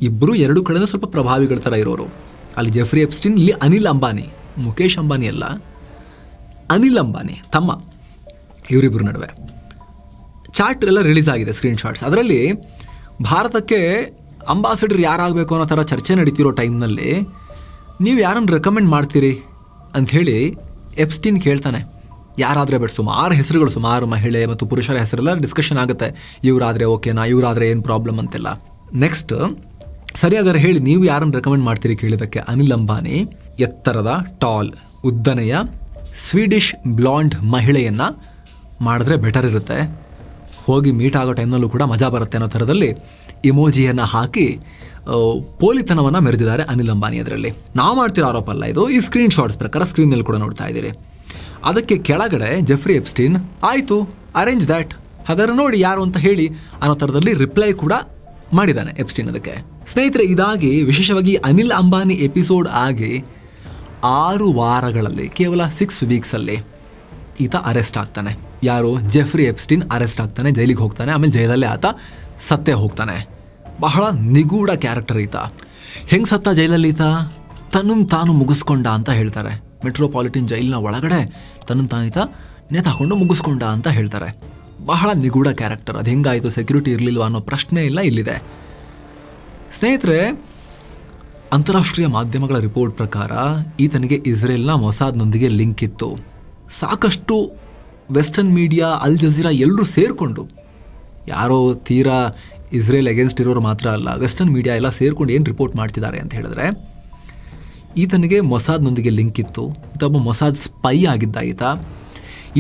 ಇಬ್ಬರು ಎರಡು ಕಡೆನೂ ಸ್ವಲ್ಪ ಪ್ರಭಾವಿಗಳ ಥರ ಇರೋರು. ಅಲ್ಲಿ ಜೆಫ್ರಿ ಎಪ್ಸ್ಟಿನ್, ಇಲ್ಲಿ ಅನಿಲ್ ಅಂಬಾನಿ. ಮುಖೇಶ್ ಅಂಬಾನಿ ಅಲ್ಲ, ಅನಿಲ್ ಅಂಬಾನಿ, ತಮ್ಮ. ಇವರಿಬ್ಬರ ನಡುವೆ. ಚಾರ್ಟ್ ಎಲ್ಲ ರಿಲೀಸ್ ಆಗಿದೆ ಸ್ಕ್ರೀನ್ ಶಾಟ್ಸ್ ಅದರಲ್ಲಿ ಭಾರತಕ್ಕೆ ಅಂಬಾಸಿಡರ್ ಯಾರಾಗಬೇಕು ಅನ್ನೋ ಥರ ಚರ್ಚೆ ನಡೀತಿರೋ ಟೈಮ್ನಲ್ಲಿ, ನೀವು ಯಾರನ್ನು ರೆಕಮೆಂಡ್ ಮಾಡ್ತೀರಿ ಅಂಥೇಳಿ ಎಪ್ಸ್ಟಿನ್ ಕೇಳ್ತಾನೆ. ಯಾರಾದರೆ ಬಟ್ ಸುಮಾರು ಹೆಸರುಗಳು, ಸುಮಾರು ಮಹಿಳೆ ಮತ್ತು ಪುರುಷರ ಹೆಸರೆಲ್ಲ ಡಿಸ್ಕಷನ್ ಆಗುತ್ತೆ. ಇವರಾದರೆ ಓಕೆನಾ ಇವರಾದರೆ ಏನು ಪ್ರಾಬ್ಲಮ್ ಅಂತೆಲ್ಲ. ನೆಕ್ಸ್ಟ್ ಸರಿಯಾಗಾರೆ ಹೇಳಿ, ನೀವು ಯಾರನ್ನು ರೆಕಮೆಂಡ್ ಮಾಡ್ತೀರಿ ಕೇಳಿದಕ್ಕೆ ಅನಿಲ್ ಅಂಬಾನಿ, ಎತ್ತರದ ಟಾಲ್ ಉದ್ದನೆಯ ಸ್ವೀಡಿಷ್ ಬ್ಲಾಂಡ್ ಮಹಿಳೆಯನ್ನು ಮಾಡಿದ್ರೆ ಬೆಟರ್ ಇರುತ್ತೆ. ಹೋಗಿ ಮೀಟ್ ಆಗೋ ಟೈಮ್ನಲ್ಲೂ ಕೂಡ ಮಜಾ ಬರುತ್ತೆ ಅನ್ನೋ ಥರದಲ್ಲಿ ಇಮೋಜಿಯನ್ನು ಹಾಕಿ ಪೋಲಿತನವನ್ನು ಮೆರೆದಿದ್ದಾರೆ ಅನಿಲ್ ಅಂಬಾನಿ ಅದರಲ್ಲಿ. ನಾವು ಮಾಡ್ತಿರೋ ಆರೋಪ ಅಲ್ಲ ಇದು. ಈ ಸ್ಕ್ರೀನ್ ಶಾಟ್ಸ್ ಪ್ರಕಾರ ಸ್ಕ್ರೀನಲ್ಲಿ ಕೂಡ ನೋಡ್ತಾ ಇದ್ದೀರಿ. ಅದಕ್ಕೆ ಕೆಳಗಡೆ ಜೆಫ್ರಿ ಎಪ್ಸ್ಟೀನ್, ಆಯಿತು ಅರೇಂಜ್ ದ್ಯಾಟ್ ಹಾಗಾದ್ರೆ ನೋಡಿ ಯಾರು ಅಂತ ಹೇಳಿ ಅನ್ನೋ ಥರದಲ್ಲಿ ರಿಪ್ಲೈ ಕೂಡ ಮಾಡಿದ್ದಾನೆ ಎಪ್ಸ್ಟೀನ್ ಅದಕ್ಕೆ. ಸ್ನೇಹಿತರೆ, ಇದಾಗಿ ವಿಶೇಷವಾಗಿ ಅನಿಲ್ ಅಂಬಾನಿ ಎಪಿಸೋಡ್ ಆಗಿ ಆರು ವಾರಗಳಲ್ಲಿ, ಕೇವಲ ಸಿಕ್ಸ್ ವೀಕ್ಸಲ್ಲಿ ಈತ ಅರೆಸ್ಟ್ ಆಗ್ತಾನೆ. ಯಾರು? ಜೆಫ್ರಿ ಎಪ್ಸ್ಟಿನ್ ಅರೆಸ್ಟ್ ಆಗ್ತಾನೆ, ಜೈಲಿಗೆ ಹೋಗ್ತಾನೆ, ಆಮೇಲೆ ಜೈಲಲ್ಲೇ ಆತ ಸತ್ತೇ ಹೋಗ್ತಾನೆ. ಬಹಳ ನಿಗೂಢ ಕ್ಯಾರೆಕ್ಟರ್ ಈತ. ಹೆಂಗೆ ಸತ್ತ ಜೈಲಲ್ಲಿ ಈತ? ತನ್ನ ತಾನು ಮುಗಿಸ್ಕೊಂಡ ಅಂತ ಹೇಳ್ತಾರೆ. ಮೆಟ್ರೋಪಾಲಿಟನ್ ಜೈಲಿನ ಒಳಗಡೆ ತನ್ನ ತಾನಿತ ನೇತಾಕೊಂಡು ಮುಗಿಸ್ಕೊಂಡ ಅಂತ ಹೇಳ್ತಾರೆ. ಬಹಳ ನಿಗೂಢ ಕ್ಯಾರೆಕ್ಟರ್. ಅದು ಹೆಂಗಾಯಿತು? ಸೆಕ್ಯೂರಿಟಿ ಇರಲಿಲ್ವಾ ಅನ್ನೋ ಪ್ರಶ್ನೆ ಇಲ್ಲ ಇಲ್ಲಿದೆ. ಸ್ನೇಹಿತರೆ, ಅಂತಾರಾಷ್ಟ್ರೀಯ ಮಾಧ್ಯಮಗಳ ರಿಪೋರ್ಟ್ ಪ್ರಕಾರ ಈತನಿಗೆ ಇಸ್ರೇಲ್ನ ಮೊಸಾದ್ನೊಂದಿಗೆ ಲಿಂಕ್ ಇತ್ತು. ಸಾಕಷ್ಟು ವೆಸ್ಟರ್ನ್ ಮೀಡಿಯಾ, ಅಲ್ ಜಜೀರಾ ಎಲ್ಲರೂ ಸೇರಿಕೊಂಡು, ಯಾರೋ ತೀರಾ ಇಸ್ರೇಲ್ ಅಗೇನ್ಸ್ಟ್ ಇರೋರು ಮಾತ್ರ ಅಲ್ಲ, ವೆಸ್ಟರ್ನ್ ಮೀಡಿಯಾ ಎಲ್ಲ ಸೇರ್ಕೊಂಡು ಏನು ರಿಪೋರ್ಟ್ ಮಾಡ್ತಿದ್ದಾರೆ ಅಂತ ಹೇಳಿದ್ರೆ ಈತನಿಗೆ ಮೊಸಾದ್ನೊಂದಿಗೆ ಲಿಂಕ್ ಇತ್ತು. ಈತ ಒಬ್ಬ ಮೊಸಾದ್ ಸ್ಪೈ ಆಗಿದ್ದ ಈತ.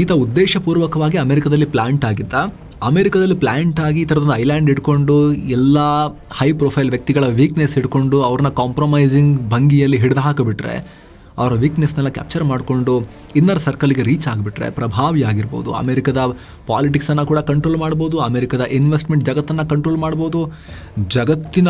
ಈತ ಉದ್ದೇಶಪೂರ್ವಕವಾಗಿ ಅಮೆರಿಕದಲ್ಲಿ ಪ್ಲಾಂಟ್ ಆಗಿದ್ದ. ಅಮೆರಿಕದಲ್ಲಿ ಪ್ಲಾಂಟ್ ಆಗಿ ಈ ಥರದೊಂದು ಐಲ್ಯಾಂಡ್ ಹಿಡ್ಕೊಂಡು ಎಲ್ಲ ಹೈ ಪ್ರೊಫೈಲ್ ವ್ಯಕ್ತಿಗಳ ವೀಕ್ನೆಸ್ ಹಿಡ್ಕೊಂಡು ಅವ್ರನ್ನ ಕಾಂಪ್ರಮೈಸಿಂಗ್ ಭಂಗಿಯಲ್ಲಿ ಹಿಡಿದು ಹಾಕಿಬಿಟ್ರೆ, ಅವರ ವೀಕ್ನೆಸ್ನೆಲ್ಲ ಕ್ಯಾಪ್ಚರ್ ಮಾಡಿಕೊಂಡು ಇನ್ನರ್ ಸರ್ಕಲ್ಗೆ ರೀಚ್ ಆಗಿಬಿಟ್ರೆ ಪ್ರಭಾವಿ ಆಗಿರ್ಬೋದು. ಅಮೆರಿಕದ ಪಾಲಿಟಿಕ್ಸನ್ನು ಕೂಡ ಕಂಟ್ರೋಲ್ ಮಾಡ್ಬೋದು. ಅಮೆರಿಕದ ಇನ್ವೆಸ್ಟ್ಮೆಂಟ್ ಜಗತ್ತನ್ನು ಕಂಟ್ರೋಲ್ ಮಾಡ್ಬೋದು. ಜಗತ್ತಿನ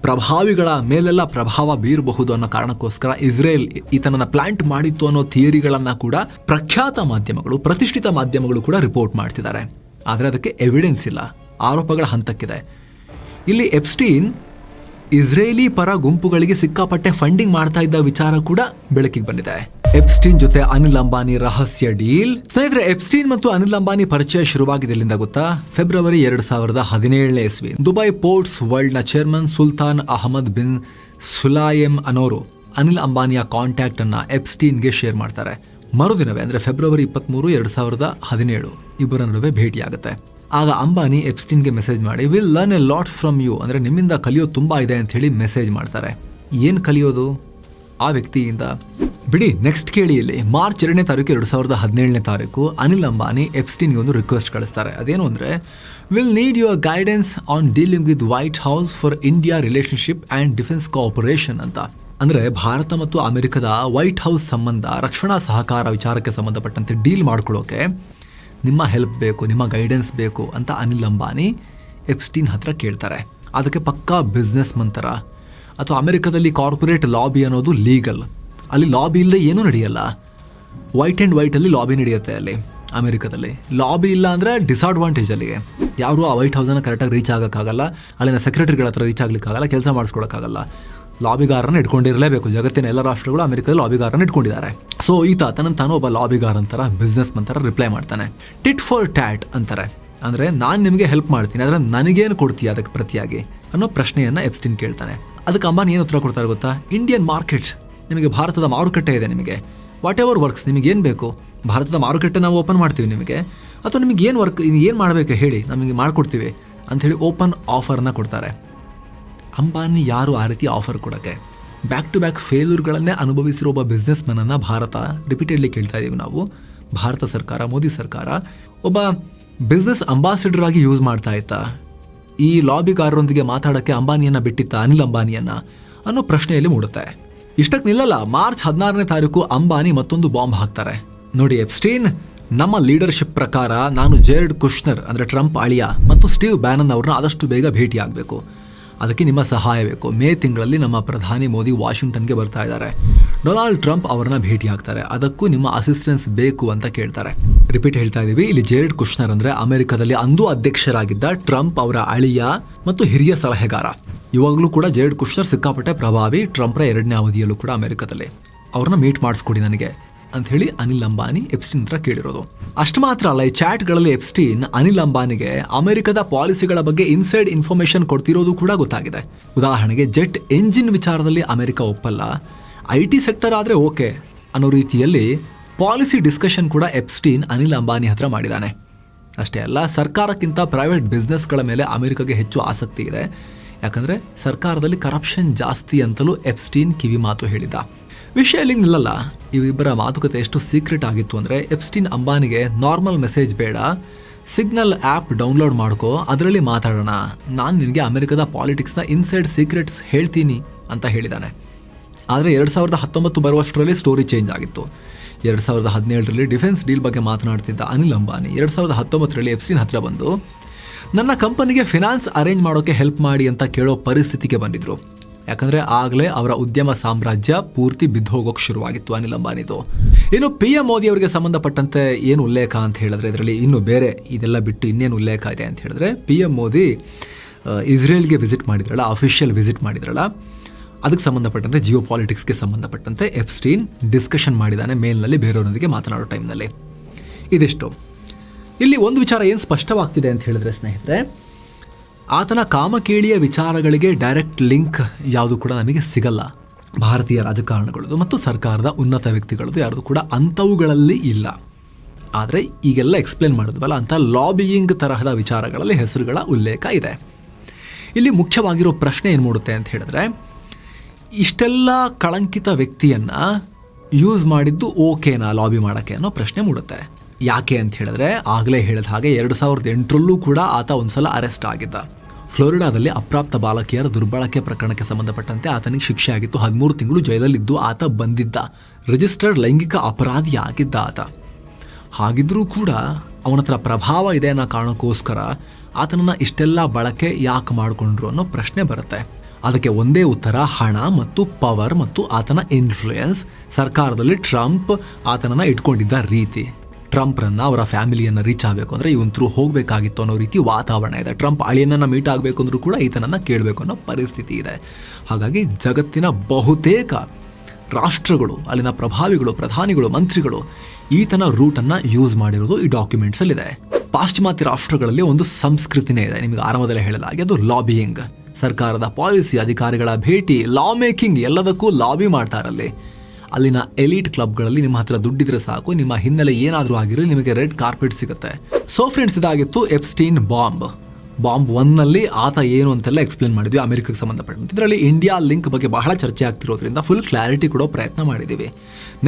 ಪ್ರಭಾವಿಗಳ ಮೇಲೆಲ್ಲ ಪ್ರಭಾವ ಬೀರಬಹುದು ಅನ್ನೋ ಕಾರಣಕ್ಕೋಸ್ಕರ ಇಸ್ರೇಲ್ ಈತನನ್ನು ಪ್ಲಾಂಟ್ ಮಾಡಿತ್ತು ಅನ್ನೋ ಥಿಯರಿಗಳನ್ನ ಕೂಡ ಪ್ರಖ್ಯಾತ ಮಾಧ್ಯಮಗಳು, ಪ್ರತಿಷ್ಠಿತ ಮಾಧ್ಯಮಗಳು ಕೂಡ ರಿಪೋರ್ಟ್ ಮಾಡ್ತಿದ್ದಾರೆ. ಆದರೆ ಅದಕ್ಕೆ ಎವಿಡೆನ್ಸ್ ಇಲ್ಲ. ಆರೋಪಗಳ ಹಂತಕ್ಕಿದೆ. ಇಲ್ಲಿ ಎಪ್ಸ್ಟೀನ್ ಇಸ್ರೇಲಿ ಪರ ಗುಂಪುಗಳಿಗೆ ಸಿಕ್ಕಾಪಟ್ಟೆ ಫಂಡಿಂಗ್ ಮಾಡ್ತಾ ಇದ್ದ ವಿಚಾರ ಕೂಡ ಬೆಳಕಿಗೆ ಬಂದಿದೆ. ಎಪ್ಸ್ಟೀನ್ ಜೊತೆ ಅನಿಲ್ ಅಂಬಾನಿ ರಹಸ್ಯ ಡೀಲ್. ಸ್ನೇಹಿತರೆ, ಎಪ್ಸ್ಟೀನ್ ಮತ್ತು ಅನಿಲ್ ಅಂಬಾನಿ ಪರಿಚಯ ಶುರುವಾಗಿದೆ ಎಲ್ಲಿಂದ ಗೊತ್ತಾ? ಫೆಬ್ರವರಿ ಎರಡ್ ಸಾವಿರದ ಹದಿನೇಳನೇ ಇಸ್ವಿ. Dubai ports ವರ್ಲ್ಡ್ನ chairman Sultan Ahmed bin Sulayem ಅನೋರು Anil ಅಂಬಾನಿಯ ಕಾಂಟ್ಯಾಕ್ಟ್ ಅನ್ನ ಎಪ್ಸ್ಟೀನ್ಗೆ ಶೇರ್ ಮಾಡ್ತಾರೆ. ಮರುದಿನವೇ, ಅಂದ್ರೆ ಫೆಬ್ರವರಿ ಇಪ್ಪತ್ಮೂರು, ಎರಡ್ ಸಾವಿರದ ಹದಿನೇಳು. ಇಬ್ಬರ ನಡುವೆ ಭೇಟಿಯಾಗುತ್ತೆ. ಆಗ ಅಂಬಾನಿ ಎಪ್ಸ್ಟಿನ್ಗೆ ಮೆಸೇಜ್ ಮಾಡಿ will learn a lot from you ಅಂದರೆ ನಿಮ್ಮಿಂದ ಕಲಿಯೋದು ತುಂಬ ಇದೆ ಅಂತ ಹೇಳಿ ಮೆಸೇಜ್ ಮಾಡ್ತಾರೆ. ಏನು ಕಲಿಯೋದು? ಆ ವ್ಯಕ್ತಿಯಿಂದ, ಬಿಡಿ ನೆಕ್ಸ್ಟ್ ಕೇಳಿ ಇಲ್ಲಿ. ಮಾರ್ಚ್ ಎರಡನೇ ತಾರೀಕು ಎರಡು ಸಾವಿರದ ಹದಿನೇಳನೇ ತಾರೀಕು ಅನಿಲ್ ಅಂಬಾನಿ ಎಪ್ಸ್ಟಿನ್ಗೆ ಒಂದು ರಿಕ್ವೆಸ್ಟ್ ಕಳಿಸ್ತಾರೆ. ಅದೇನು ಅಂದರೆ will need your guidance on dealing with White House for India relationship and defence cooperation ಅಂತ. ಅಂದರೆ ಭಾರತ ಮತ್ತು ಅಮೆರಿಕದ ವೈಟ್ ಹೌಸ್ ಸಂಬಂಧ, ರಕ್ಷಣಾ ಸಹಕಾರ ವಿಚಾರಕ್ಕೆ ಸಂಬಂಧಪಟ್ಟಂತೆ ಡೀಲ್ ಮಾಡ್ಕೊಳ್ಳೋಕೆ ನಿಮ್ಮ ಹೆಲ್ಪ್ ಬೇಕು, ನಿಮ್ಮ ಗೈಡೆನ್ಸ್ ಬೇಕು ಅಂತ ಅನಿಲ್ ಅಂಬಾನಿ ಎಪ್ಸ್ಟೀನ್ ಹತ್ರ ಕೇಳ್ತಾರೆ. ಅದಕ್ಕೆ ಪಕ್ಕಾ ಬಿಸ್ನೆಸ್ ಮಂತರ ಅಥವಾ ಅಮೆರಿಕದಲ್ಲಿ ಕಾರ್ಪೊರೇಟ್ ಲಾಬಿ ಅನ್ನೋದು ಲೀಗಲ್ ಅಲ್ಲಿ ಲಾಬಿ ಇಲ್ಲದೆ ಏನೂ ನಡೆಯಲ್ಲ. ವೈಟ್ ಆ್ಯಂಡ್ ವೈಟಲ್ಲಿ ಲಾಬಿ ನಡೆಯುತ್ತೆ ಅಲ್ಲಿ, ಅಮೆರಿಕದಲ್ಲಿ. ಲಾಬಿ ಇಲ್ಲ ಅಂದರೆ ಡಿಸ್ಅಡ್ವಾಂಟೇಜ್ ಅಲ್ಲಿಗೆ ಯಾರೂ ಆ ವೈಟ್ ಹೌಸನ್ನು ಕರೆಕ್ಟಾಗಿ ರೀಚ್ ಆಗೋಕ್ಕಾಗಲ್ಲ. ಅಲ್ಲಿನ ಸೆಕ್ರೆಟರಿಗಳ ಹತ್ರ ರೀಚ್ ಆಗಲಿಕ್ಕಾಗಲ್ಲ, ಕೆಲಸ ಮಾಡಿಸ್ಕೊಳಕ್ಕಾಗಲ್ಲ. ಲಾಬಿಗಾರನ ಇಟ್ಕೊಂಡಿರಲೇಬೇಕು. ಜಗತ್ತಿನ ಎಲ್ಲ ರಾಷ್ಟ್ರಗಳು ಅಮೆರಿಕದಲ್ಲಿ ಲಾಬಿಗಾರನ ಇಟ್ಕೊಂಡಿದ್ದಾರೆ. ಸೊ ಈತ ತನ್ನ ತಾನು ಒಬ್ಬ ಲಾಬಿಗಾರ್ ಅಂತಾರ ಬಿಸ್ನೆಸ್ ಮಂತರ ರಿಪ್ಲೈ ಮಾಡ್ತಾನೆ. ಟಿಟ್ ಫಾರ್ ಟ್ಯಾಟ್ ಅಂತಾರೆ. ಅಂದರೆ, ನಾನು ನಿಮಗೆ ಹೆಲ್ಪ್ ಮಾಡ್ತೀನಿ, ಆದರೆ ನನಗೇನು ಕೊಡ್ತೀಯ ಅದಕ್ಕೆ ಪ್ರತಿಯಾಗಿ ಅನ್ನೋ ಪ್ರಶ್ನೆಯನ್ನು ಎಪ್ಸ್ಟಿನ್ ಕೇಳ್ತಾನೆ. ಅದಕ್ಕೆ ಅಂಬಾನಿ ಏನು ಉತ್ತರ ಕೊಡ್ತಾರೆ ಗೊತ್ತಾ? ಇಂಡಿಯನ್ ಮಾರ್ಕೆಟ್ ನಿಮಗೆ ಭಾರತದ ಮಾರುಕಟ್ಟೆ ಇದೆ ನಿಮಗೆ. ವಾಟ್ ಎವರ್ ವರ್ಕ್ಸ್ ನಿಮಗೆ ಏನು ಬೇಕು? ಭಾರತದ ಮಾರುಕಟ್ಟೆ ನಾವು ಓಪನ್ ಮಾಡ್ತೀವಿ ನಿಮಗೆ. ಅಥವಾ ನಿಮಗೆ ಏನು ವರ್ಕ್ ಏನು ಮಾಡಬೇಕು ಹೇಳಿ, ನಮಗೆ ಮಾಡಿಕೊಡ್ತೀವಿ ಅಂಥೇಳಿ ಓಪನ್ ಆಫರ್ನ ಕೊಡ್ತಾರೆ. ಅಂಬಾನಿ ಯಾರು ಆ ರೀತಿ ಆಫರ್ ಕೊಡೋಕ್ಕೆ ಬ್ಯಾಕ್ ಟು ಬ್ಯಾಕ್ ಫೇಲ್ಯೂರ್ಗಳನ್ನೇ ಅನುಭವಿಸಿರೋ ಒಬ್ಬ ಬಿಸ್ನೆಸ್ ಮ್ಯಾನನ್ನು ಭಾರತ ರಿಪೀಟೆಡ್ಲಿ ಕೇಳ್ತಾ ಇದ್ದೀವಿ ನಾವು. ಭಾರತ ಸರ್ಕಾರ, ಮೋದಿ ಸರ್ಕಾರ, ಒಬ್ಬ ಬಿಸ್ನೆಸ್ ಅಂಬಾಸಿಡರ್ ಆಗಿ ಯೂಸ್ ಮಾಡ್ತಾ ಇತ್ತಾ ಈ ಲಾಬಿಗಾರರೊಂದಿಗೆ ಮಾತಾಡೋಕ್ಕೆ ಅಂಬಾನಿಯನ್ನ ಬಿಟ್ಟಿತ್ತ ಅನಿಲ್ ಅಂಬಾನಿಯನ್ನ ಅನ್ನೋ ಪ್ರಶ್ನೆಯಲ್ಲಿ ಮೂಡುತ್ತೆ. ಇಷ್ಟಕ್ಕೆ ನಿಲ್ಲಲ್ಲ, ಮಾರ್ಚ್ ಹದಿನಾರನೇ ತಾರೀಕು ಅಂಬಾನಿ ಮತ್ತೊಂದು ಬಾಂಬ್ ಹಾಕ್ತಾರೆ. ನೋಡಿ ಎಪ್ಸ್ಟೀನ್ ನಮ್ಮ ಲೀಡರ್ಶಿಪ್ ಪ್ರಕಾರ ನಾನು ಜೇರ್ಡ್ ಕುಶ್ನರ್ ಅಂದರೆ ಟ್ರಂಪ್ ಅಳಿಯ, ಮತ್ತು ಸ್ಟೀವ್ ಬ್ಯಾನನ್ ಅವ್ರನ್ನ ಆದಷ್ಟು ಬೇಗ ಭೇಟಿ ಆಗಬೇಕು ಅದಕ್ಕೆ ನಿಮ್ಮ ಸಹಾಯ ಬೇಕು. ಮೇ ತಿಂಗಳಲ್ಲಿ ನಮ್ಮ ಪ್ರಧಾನಿ ಮೋದಿ ವಾಷಿಂಗ್ಟನ್ಗೆ ಬರ್ತಾ ಇದ್ದಾರೆ. ಡೊನಾಲ್ಡ್ ಟ್ರಂಪ್ ಅವರನ್ನ ಭೇಟಿ ಆಗ್ತಾರೆ. ಅದಕ್ಕೂ ನಿಮ್ಮ ಅಸಿಸ್ಟೆನ್ಸ್ ಬೇಕು ಅಂತ ಕೇಳ್ತಾರೆ. ರಿಪೀಟ್ ಹೇಳ್ತಾ ಇದೀವಿ ಇಲ್ಲಿ ಜೇರ್ಡ್ ಕುಶ್ನರ್ ಅಂದ್ರೆ ಅಮೆರಿಕದಲ್ಲಿ ಅಂದು ಅಧ್ಯಕ್ಷರಾಗಿದ್ದ ಟ್ರಂಪ್ ಅವರ ಅಳಿಯ ಮತ್ತು ಹಿರಿಯ ಸಲಹೆಗಾರ. ಇವಾಗಲೂ ಕೂಡ ಜೇರ್ಡ್ ಕುಶ್ನರ್ ಸಿಕ್ಕಾಪಟ್ಟೆ ಪ್ರಭಾವಿ. ಟ್ರಂಪ್ರ ಎರಡನೇ ಅವಧಿಯಲ್ಲೂ ಕೂಡ ಅಮೆರಿಕದಲ್ಲಿ. ಅವ್ರನ್ನ ಮೀಟ್ ಮಾಡಿಸ್ಕೊಡಿ ನನಗೆ. ಅಂತ ಹೇಳಿ ಅನಿಲ್ ಅಂಬಾನಿ ಎಫ್ಸ್ಟೀನ್ ಹತ್ರ ಕೇಳಿರೋದು. ಅಷ್ಟು ಮಾತ್ರ ಅಲ್ಲ, ಈ ಚಾಟ್ಗಳಲ್ಲಿ ಎಪ್ಸ್ಟೀನ್ ಅನಿಲ್ ಅಂಬಾನಿಗೆ ಅಮೆರಿಕದ ಪಾಲಿಸಿಗಳ ಬಗ್ಗೆ ಇನ್ಸೈಡ್ ಇನ್ಫಾರ್ಮೇಶನ್ ಕೊಡ್ತಿರೋದು ಕೂಡ ಗೊತ್ತಾಗಿದೆ. ಉದಾಹರಣೆಗೆ ಜೆಟ್ ಎಂಜಿನ್ ವಿಚಾರದಲ್ಲಿ ಅಮೆರಿಕ ಒಪ್ಪಲ್ಲ. ಐ ಟಿ ಸೆಕ್ಟರ್ ಆದರೆ ಓಕೆ ಅನ್ನೋ ರೀತಿಯಲ್ಲಿ ಪಾಲಿಸಿ ಡಿಸ್ಕಷನ್ ಕೂಡ ಎಪ್ಸ್ಟೀನ್ ಅನಿಲ್ ಅಂಬಾನಿ ಹತ್ರ ಮಾಡಿದ್ದಾನೆ ಅಷ್ಟೇ ಅಲ್ಲ, ಸರ್ಕಾರಕ್ಕಿಂತ ಪ್ರೈವೇಟ್ ಬಿಸ್ನೆಸ್ಗಳ ಮೇಲೆ ಅಮೆರಿಕಗೆ ಹೆಚ್ಚು ಆಸಕ್ತಿ ಇದೆ. ಯಾಕಂದರೆ ಸರ್ಕಾರದಲ್ಲಿ ಕರಪ್ಷನ್ ಜಾಸ್ತಿ ಅಂತಲೂ ಎಪ್ಸ್ಟೀನ್ ಕಿವಿ ಮಾತು ಹೇಳಿದ ವಿಷಯ ಇಲ್ಲಿ ನಿಲ್ಲಲ್ಲ ಇವಿಬ್ಬರ ಮಾತುಕತೆ ಎಷ್ಟು ಸೀಕ್ರೆಟ್ ಆಗಿತ್ತು ಅಂದರೆ ಎಪ್ಸ್ಟೀನ್ ಅಂಬಾನಿಗೆ ನಾರ್ಮಲ್ ಮೆಸೇಜ್ ಬೇಡ. ಸಿಗ್ನಲ್ ಆ್ಯಪ್ ಡೌನ್ಲೋಡ್ ಮಾಡ್ಕೋ, ಅದರಲ್ಲಿ ಮಾತಾಡೋಣ. ನಾನು ನಿನಗೆ ಅಮೆರಿಕದ ಪಾಲಿಟಿಕ್ಸ್ನ ಇನ್ಸೈಡ್ ಸೀಕ್ರೆಟ್ಸ್ ಹೇಳ್ತೀನಿ ಅಂತ ಹೇಳಿದ್ದಾನೆ ಆದರೆ ಎರಡು ಸಾವಿರದ ಹತ್ತೊಂಬತ್ತು ಬರುವಷ್ಟರಲ್ಲಿ ಸ್ಟೋರಿ ಚೇಂಜ್ ಆಗಿತ್ತು. ಎರಡು ಸಾವಿರದ ಹದಿನೇಳರಲ್ಲಿ ಡಿಫೆನ್ಸ್ ಡೀಲ್ ಬಗ್ಗೆ ಮಾತನಾಡ್ತಿದ್ದ ಅನಿಲ್ ಅಂಬಾನಿ ಎರಡು ಸಾವಿರದ ಹತ್ತೊಂಬತ್ತರಲ್ಲಿ ಎಫ್ಸಿನ್ ಹತ್ತಿರ ಬಂದು, ನನ್ನ ಕಂಪನಿಗೆ ಫಿನಾನ್ಸ್ ಅರೇಂಜ್ ಮಾಡೋಕ್ಕೆ ಹೆಲ್ಪ್ ಮಾಡಿ ಅಂತ ಕೇಳೋ ಪರಿಸ್ಥಿತಿಗೆ ಬಂದಿದ್ರು. ಯಾಕಂದ್ರೆ ಆಗಲೇ ಅವರ ಉದ್ಯಮ ಸಾಮ್ರಾಜ್ಯ ಪೂರ್ತಿ ಬಿದ್ದು ಹೋಗೋಕೆ ಶುರುವಾಗಿತ್ತು ಅನಿಲ್ ಅಂಬಾನಿದು. ಇನ್ನು ಪಿ ಎಂ ಮೋದಿ ಅವರಿಗೆ ಸಂಬಂಧಪಟ್ಟಂತೆ ಏನು ಉಲ್ಲೇಖ ಅಂತ ಹೇಳಿದ್ರೆ ಇದರಲ್ಲಿ ಇನ್ನು ಬೇರೆ ಇದೆಲ್ಲ ಬಿಟ್ಟು ಇನ್ನೇನು ಉಲ್ಲೇಖ ಇದೆ ಅಂತ ಹೇಳಿದ್ರೆ ಪಿ ಎಂ ಮೋದಿ ಇಸ್ರೇಲ್ಗೆ ವಿಸಿಟ್ ಮಾಡಿದ್ರಲ್ಲ ಅಫಿಷಿಯಲ್ ವಿಸಿಟ್ ಮಾಡಿದ್ರಲ್ಲ, ಅದಕ್ಕೆ ಸಂಬಂಧಪಟ್ಟಂತೆ ಜಿಯೋ ಪಾಲಿಟಿಕ್ಸ್ಗೆ ಸಂಬಂಧಪಟ್ಟಂತೆ ಎಫ್ಸ್ಟೀನ್ ಡಿಸ್ಕಷನ್ ಮಾಡಿದ್ದಾನೆ ಮೇಲ್ನಲ್ಲಿ ಬೇರೆಯವರೊಂದಿಗೆ ಮಾತನಾಡೋ ಟೈಮ್ನಲ್ಲಿ ಇದಿಷ್ಟು. ಇಲ್ಲಿ ಒಂದು ವಿಚಾರ ಏನು ಸ್ಪಷ್ಟವಾಗ್ತಿದೆ ಅಂತ ಹೇಳಿದ್ರೆ ಸ್ನೇಹಿತರೆ ಆತನ ಕಾಮಕೇಳಿಯ ವಿಚಾರಗಳಿಗೆ ಡೈರೆಕ್ಟ್ ಲಿಂಕ್ ಯಾವುದು ಕೂಡ ನಮಗೆ ಸಿಗಲ್ಲ. ಭಾರತೀಯ ರಾಜಕಾರಣಗಳದು ಮತ್ತು ಸರ್ಕಾರದ ಉನ್ನತ ವ್ಯಕ್ತಿಗಳದ್ದು ಯಾರ್ದು ಕೂಡ ಅಂಥವುಗಳಲ್ಲಿ ಇಲ್ಲ. ಆದರೆ ಈಗೆಲ್ಲ ಎಕ್ಸ್ಪ್ಲೇನ್ ಮಾಡಿದ್ವಲ್ಲ, ಅಂತ ಲಾಬಿಯಿಂಗ್ ತರಹದ ವಿಚಾರಗಳಲ್ಲಿ ಹೆಸರುಗಳ ಉಲ್ಲೇಖ ಇದೆ. ಇಲ್ಲಿ ಮುಖ್ಯವಾಗಿರೋ ಪ್ರಶ್ನೆ ಏನು ಮೂಡುತ್ತೆ ಅಂತ ಹೇಳಿದ್ರೆ, ಇಷ್ಟೆಲ್ಲ ಕಳಂಕಿತ ವ್ಯಕ್ತಿಯನ್ನು ಯೂಸ್ ಮಾಡಿದ್ದು ಓಕೆನಾ ಲಾಬಿ ಮಾಡೋಕ್ಕೆ ಅನ್ನೋ ಪ್ರಶ್ನೆ ಮೂಡುತ್ತೆ. ಯಾಕೆ ಅಂತ ಹೇಳಿದ್ರೆ, ಆಗಲೇ ಹೇಳಿದ ಹಾಗೆ ಎರಡು ಸಾವಿರದ ಎಂಟರಲ್ಲೂ ಕೂಡ ಆತ ಒಂದು ಸಲ ಅರೆಸ್ಟ್ ಆಗಿದ್ದ. ಫ್ಲೋರಿಡಾದಲ್ಲಿ ಅಪ್ರಾಪ್ತ ಬಾಲಕಿಯರ ದುರ್ಬಳಕೆ ಪ್ರಕರಣಕ್ಕೆ ಸಂಬಂಧಪಟ್ಟಂತೆ ಆತನಿಗೆ ಶಿಕ್ಷೆ ಆಗಿತ್ತು ಹದಿಮೂರು ತಿಂಗಳು ಜೈಲಲ್ಲಿದ್ದು ಆತ ಬಂದಿದ್ದ ರಿಜಿಸ್ಟರ್ಡ್ ಲೈಂಗಿಕ ಅಪರಾಧಿ ಆಗಿದ್ದ ಆತ. ಹಾಗಿದ್ರೂ ಕೂಡ ಅವನ ಹತ್ರ ಪ್ರಭಾವ ಇದೆ ಅನ್ನೋ ಕಾರಣಕ್ಕೋಸ್ಕರ ಆತನನ್ನ ಇಷ್ಟೆಲ್ಲ ಬಳಕೆ ಯಾಕೆ ಮಾಡಿಕೊಂಡ್ರು ಅನ್ನೋ ಪ್ರಶ್ನೆ ಬರುತ್ತೆ. ಅದಕ್ಕೆ ಒಂದೇ ಉತ್ತರ, ಹಣ ಮತ್ತು ಪವರ್ ಮತ್ತು ಆತನ ಇನ್ಫ್ಲೂಯೆನ್ಸ್ ಸರ್ಕಾರದಲ್ಲಿ ಟ್ರಂಪ್ ಆತನನ್ನ ಇಟ್ಕೊಂಡಿದ್ದ ರೀತಿ. ಟ್ರಂಪ್ರನ್ನ ಅವರ ಫ್ಯಾಮಿಲಿಯನ್ನ ರೀಚ್ ಆಗಬೇಕು ಅಂದ್ರೆ ಇವನ್ ಥ್ರೂ ಹೋಗಬೇಕಾಗಿತ್ತು ಅನ್ನೋ ರೀತಿ ವಾತಾವರಣ ಇದೆ. ಟ್ರಂಪ್ ಅಳಿಯನ್ನ ಮೀಟ್ ಆಗಬೇಕು ಅಂದ್ರೂ ಕೂಡ ಈತನನ್ನ ಕೇಳಬೇಕು ಅನ್ನೋ ಪರಿಸ್ಥಿತಿ ಇದೆ. ಹಾಗಾಗಿ ಜಗತ್ತಿನ ಬಹುತೇಕ ರಾಷ್ಟ್ರಗಳು, ಅಲ್ಲಿನ ಪ್ರಭಾವಿಗಳು, ಪ್ರಧಾನಿಗಳು, ಮಂತ್ರಿಗಳು ಈತನ ರೂಟನ್ನು ಯೂಸ್ ಮಾಡಿರೋದು ಈ ಡಾಕ್ಯುಮೆಂಟ್ಸಲ್ಲಿದೆ ಪಾಶ್ಚಿಮಾತ್ಯ ರಾಷ್ಟ್ರಗಳಲ್ಲಿ ಒಂದು ಸಂಸ್ಕೃತಿನೇ ಇದೆ. ನಿಮಗೆ ಆರಂಭದಲ್ಲಿ ಹೇಳಿದ ಹಾಗೆ ಅದು ಲಾಬಿಯಿಂಗ್ ಸರ್ಕಾರದ ಪಾಲಿಸಿ ಅಧಿಕಾರಿಗಳ ಭೇಟಿ ಲಾ ಮೇಕಿಂಗ್ ಎಲ್ಲದಕ್ಕೂ ಲಾಬಿ ಮಾಡ್ತಾರಲ್ಲಿ ಅಲ್ಲಿನ ಎಲಿಟ್ ಕ್ಲಬ್ಗಳಲ್ಲಿ ನಿಮ್ಮ ಹತ್ರ ದುಡ್ಡಿದ್ರೆ ಸಾಕು, ನಿಮ್ಮ ಹಿನ್ನೆಲೆ ಏನಾದರೂ ಆಗಿರಲಿ ನಿಮಗೆ ರೆಡ್ ಕಾರ್ಪೆಟ್ ಸಿಗುತ್ತೆ. ಸೊ ಫ್ರೆಂಡ್ಸ್ ಇದಾಗಿತ್ತು ಎಪ್ಸ್ಟೀನ್ ಬಾಂಬ್ ಬಾಂಬ್ ಒನ್ನಲ್ಲಿ ಆತ ಏನು ಅಂತೆಲ್ಲ ಎಕ್ಸ್ಪ್ಲೇನ್ ಮಾಡಿದ್ವಿ, ಅಮೆರಿಕಕ್ಕೆ ಸಂಬಂಧಪಟ್ಟಂತೆ. ಇದರಲ್ಲಿ ಇಂಡಿಯಾ ಲಿಂಕ್ ಬಗ್ಗೆ ಬಹಳ ಚರ್ಚೆ ಆಗ್ತಿರೋದ್ರಿಂದ ಫುಲ್ ಕ್ಲಾರಿಟಿ ಕೊಡೋ ಪ್ರಯತ್ನ ಮಾಡಿದ್ದೀವಿ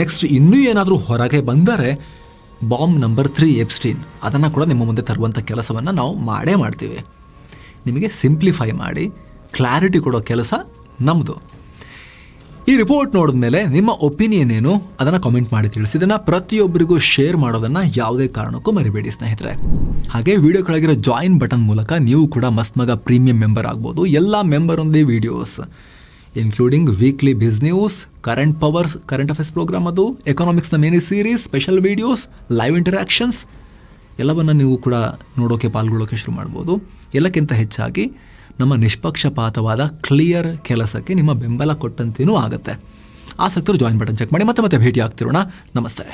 ನೆಕ್ಸ್ಟ್ ಇನ್ನೂ ಏನಾದರೂ ಹೊರಗೆ ಬಂದರೆ ಬಾಂಬ್ ನಂಬರ್ ತ್ರೀ ಎಪ್ಸ್ಟೀನ್ ಅದನ್ನು ಕೂಡ ನಿಮ್ಮ ಮುಂದೆ ತರುವಂಥ ಕೆಲಸವನ್ನು ನಾವು ಮಾಡೇ ಮಾಡ್ತೀವಿ. ನಿಮಗೆ ಸಿಂಪ್ಲಿಫೈ ಮಾಡಿ ಕ್ಲಾರಿಟಿ ಕೊಡೋ ಕೆಲಸ ನಮ್ಮದು ಈ ರಿಪೋರ್ಟ್ ನೋಡಿದ್ಮೇಲೆ ನಿಮ್ಮ ಒಪಿನಿಯನ್ ಏನು? ಅದನ್ನು ಕಾಮೆಂಟ್ ಮಾಡಿ ತಿಳಿಸಿ. ಇದನ್ನು ಪ್ರತಿಯೊಬ್ಬರಿಗೂ ಶೇರ್ ಮಾಡೋದನ್ನು ಯಾವುದೇ ಕಾರಣಕ್ಕೂ ಮರಿಬೇಡಿ, ಸ್ನೇಹಿತರೆ. ಹಾಗೆ ವಿಡಿಯೋ ಕೆಳಗಿರೋ ಜಾಯಿನ್ ಬಟನ್ ಮೂಲಕ ನೀವು ಕೂಡ ಮಸ್ತ್ ಮಗ ಪ್ರೀಮಿಯಂ ಮೆಂಬರ್ ಆಗ್ಬೋದು. ಎಲ್ಲ ಮೆಂಬರ್ ಒಂದೇ videos including weekly biz news current powers current affairs programme ಅದು ಎಕನಾಮಿಕ್ಸ್ನ many series special videos live interactions ಎಲ್ಲವನ್ನು ನೀವು ಕೂಡ ನೋಡೋಕೆ ಪಾಲ್ಗೊಳ್ಳೋಕೆ ಶುರು ಮಾಡ್ಬೋದು. ಎಲ್ಲಕ್ಕಿಂತ ಹೆಚ್ಚಾಗಿ ನಮ್ಮ ನಿಷ್ಪಕ್ಷಪಾತವಾದ ಕ್ಲಿಯರ್ ಕೆಲಸಕ್ಕೆ ನಿಮ್ಮ ಬೆಂಬಲ ಕೊಟ್ಟಂತೇನೂ ಆಗುತ್ತೆ. ಆಸಕ್ತರು ಜಾಯಿನ್ ಬಟನ್ ಚೆಕ್ ಮಾಡಿ ಮತ್ತೆ ಮತ್ತೆ ಭೇಟಿ ಆಗ್ತಿರೋಣ ನಮಸ್ತೆ.